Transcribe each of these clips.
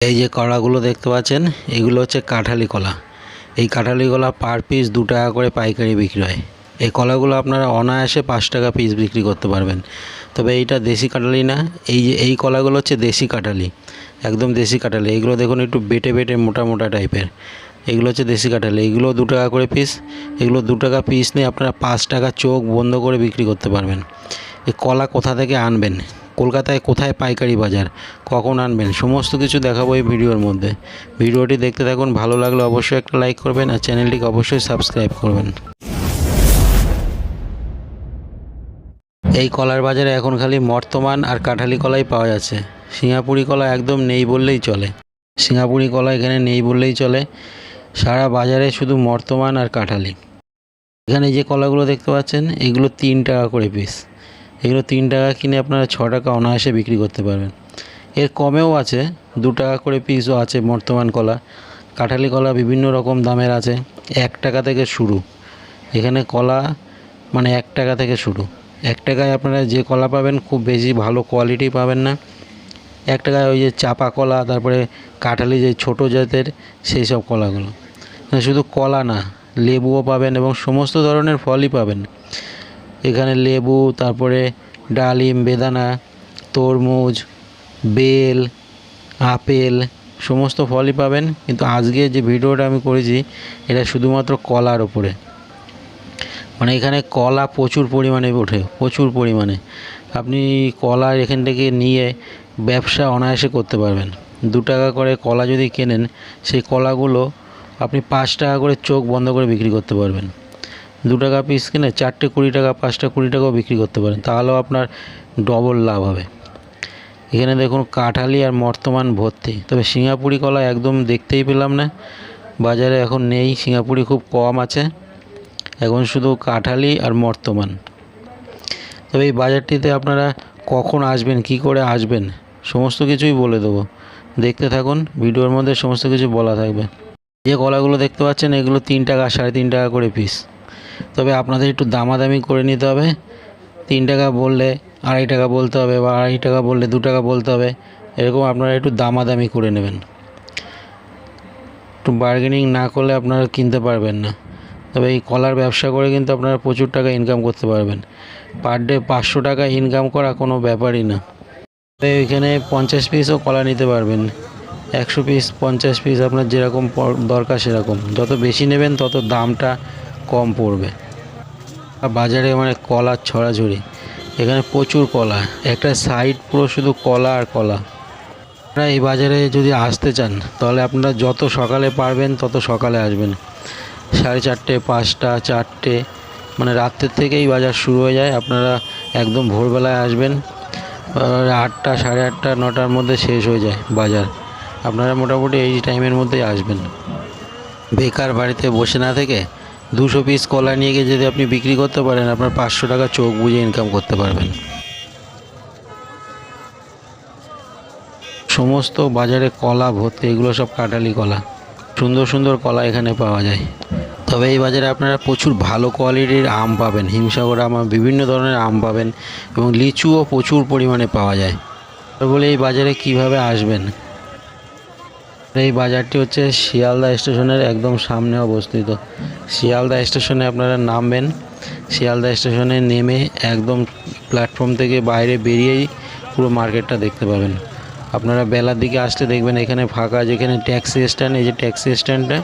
এই যে কলাগুলো দেখতে পাচ্ছেন, এগুলো হচ্ছে কাঁঠালি কলা। এই কাঁঠালি কলা পার পিস দু টাকা করে পাইকারি বিক্রি হয়। এই কলাগুলো আপনারা অনায়াসে পাঁচ টাকা পিস বিক্রি করতে পারবেন। তবে এইটা দেশি কাঁঠালি না, এই যে, এই কলাগুলো হচ্ছে দেশি কাঁঠালি, একদম দেশি কাঁঠালি। এইগুলো দেখুন একটু বেটে বেটে মোটা মোটা টাইপের। এগুলো হচ্ছে দেশি কাঁঠালি, এগুলো দু টাকা করে পিস এগুলো দু টাকা পিস নিয়ে আপনারা পাঁচ টাকা চোখ বন্ধ করে বিক্রি করতে পারবেন। এই কলা কোথা থেকে আনবেন? কলকাতায় কোথায় পাইকারি বাজার? কখন আনবেন? সমস্ত কিছু দেখাবো এই ভিডিওর মধ্যে। ভিডিওটি দেখতে থাকুন, ভালো লাগলে অবশ্যই একটা লাইক করবেন আর চ্যানেলটিকে অবশ্যই সাবস্ক্রাইব করবেন। এই কলার বাজারে এখন খালি মর্তমান আর কাঁঠালি কলাই পাওয়া যাচ্ছে। সিঙ্গাপুরি কলা একদম নেই বললেই চলে। সিঙ্গাপুরি কলা এখানে নেই বললেই চলে। সারা বাজারে শুধু মর্তমান আর কাঁঠালি। এখানে যে কলাগুলো দেখতে পাচ্ছেন, এগুলো তিন টাকা করে পিস এগুলো তিন টাকা কিনে আপনারা ছ টাকা অনায়াসে বিক্রি করতে পারবেন। এর কমেও আছে দু টাকা করে পিসও আছে বর্তমান কলা। কাঁঠালি কলা বিভিন্ন রকম দামের আছে এক টাকা থেকে শুরু। এখানে কলা মানে এক টাকা থেকে শুরু। এক টাকায় আপনারা যে কলা পাবেন খুব বেশি ভালো কোয়ালিটি পাবেন না। এক টাকায় ওই যে চাপা কলা তারপরে কাঁঠালি যে ছোটো জাতের সেই সব কলাগুলো। না, শুধু কলা না লেবুও পাবেন এবং সমস্ত ধরনের ফলই পাবেন। এখানে লেবু, তারপরে ডালিম, বেদানা, তরমুজ, বেল, আপেল, সমস্ত ফলই পাবেন। কিন্তু আজকে যে ভিডিওটা আমি করেছি, এটা শুধুমাত্র কলার ওপরে মানে এখানে কলা প্রচুর পরিমাণে ওঠে, প্রচুর পরিমাণে। আপনি কলা এখান থেকে নিয়ে ব্যবসা অনায়াসে করতে পারবেন। দু টাকা করে কলা যদি কেনেন, সেই কলাগুলো আপনি পাঁচ টাকা করে চোখ বন্ধ করে বিক্রি করতে পারবেন। দু টাকা পিস কিনে চারটে কুড়ি টাকা, পাঁচটা কুড়ি টাকাও বিক্রি করতে পারেন। তাহলেও আপনার ডবল লাভ হবে। এখানে দেখুন, কাঁঠালি আর মর্তমান ভর্তি। তবে সিঙ্গাপুরি কলা একদম দেখতেই পেলাম না। বাজারে এখন নেই, সিঙ্গাপুরি খুব কম আছে। এখন শুধু কাঁঠালি আর মর্তমান তবে এই বাজারটিতে আপনারা কখন আসবেন, কি করে আসবেন, সমস্ত কিছুই বলে দেবো। দেখতে থাকুন, ভিডিওর মধ্যে সমস্ত কিছু বলা থাকবে। যে কলাগুলো দেখতে পাচ্ছেন, এগুলো তিন টাকা, সাড়ে তিন টাকা করে পিস তবে আপনাদের একটু দামাদামি করে নিতে হবে। তিন টাকা বললে আড়াই টাকা বলতে হবে বা আড়াই টাকা বললে দু টাকা বলতে হবে। এরকম আপনারা একটু দামাদামি করে নেবেন। একটু বার্গেনিং না করলে আপনারা কিনতে পারবেন না। তবে এই কলার ব্যবসা করে কিন্তু আপনারা প্রচুর টাকা ইনকাম করতে পারবেন। পার ডে পাঁচশো টাকা ইনকাম করা কোনো ব্যাপারই না। তবে এখানে পঞ্চাশ পিসও কলা নিতে পারবেন। একশো পিস পঞ্চাশ পিস আপনার যেরকম দরকার সেরকম। যত বেশি নেবেন তত দামটা কম পড়বে। আর বাজারে মানে কলার ছড়াছড়ি, এখানে প্রচুর কলা। একটা সাইড পুরো শুধু কলা আর কলা। আপনারা এই বাজারে যদি আসতে চান, তাহলে আপনারা যত সকালে পারবেন তত সকালে আসবেন। সাড়ে চারটে, পাঁচটা, চারটে মানে রাত্রের থেকেই বাজার শুরু হয়ে যায়। আপনারা একদম ভোরবেলায় আসবেন। আটটা, সাড়ে আটটা, নটার মধ্যে শেষ হয়ে যায় বাজার। আপনারা মোটামুটি এই টাইমের মধ্যেই আসবেন। বেকার বাড়িতে বসে না থেকে দুশো পিস কলা নিয়ে গিয়ে যদি আপনি বিক্রি করতে পারেন, আপনার পাঁচশো টাকা চোখ বুঝে ইনকাম করতে পারবেন। সমস্ত বাজারে কলা, ভর্তি, এগুলো সব কাটালি কলা। সুন্দর সুন্দর কলা এখানে পাওয়া যায়। তবে এই বাজারে আপনারা প্রচুর ভালো কোয়ালিটির আম পাবেন। হিমসাগর আম, বিভিন্ন ধরনের আম পাবেন এবং লিচুও প্রচুর পরিমাণে পাওয়া যায়। বলে এই বাজারে কীভাবে আসবেন? এই বাজারটি হচ্ছে শিয়ালদা স্টেশনের একদম সামনে অবস্থিত। শিয়ালদা স্টেশনে আপনারা নামবেন। শিয়ালদা স্টেশনে নেমে একদম প্ল্যাটফর্ম থেকে বাইরে বেরিয়েই পুরো মার্কেটটা দেখতে পাবেন। আপনারা বেলার দিকে আসলে দেখবেন এখানে ফাঁকা, যেখানে ট্যাক্সি স্ট্যান্ড এই যে ট্যাক্সি স্ট্যান্ডটা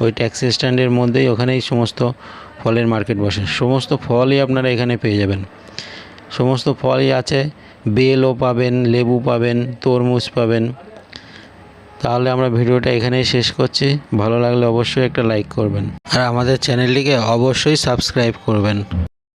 ওই ট্যাক্সি স্ট্যান্ডের মধ্যেই ওখানেই সমস্ত ফলের মার্কেট বসে। সমস্ত ফলই আপনারা এখানে পেয়ে যাবেন। সমস্ত ফলই আছে। বেলও পাবেন, লেবু পাবেন, তরমুজ পাবেন। তাহলে আমরা ভিডিওটা এখানেই শেষ করছি। ভালো লাগলে অবশ্যই একটা লাইক করবেন। আর আমাদের চ্যানেলটিকে অবশ্যই সাবস্ক্রাইব করবেন।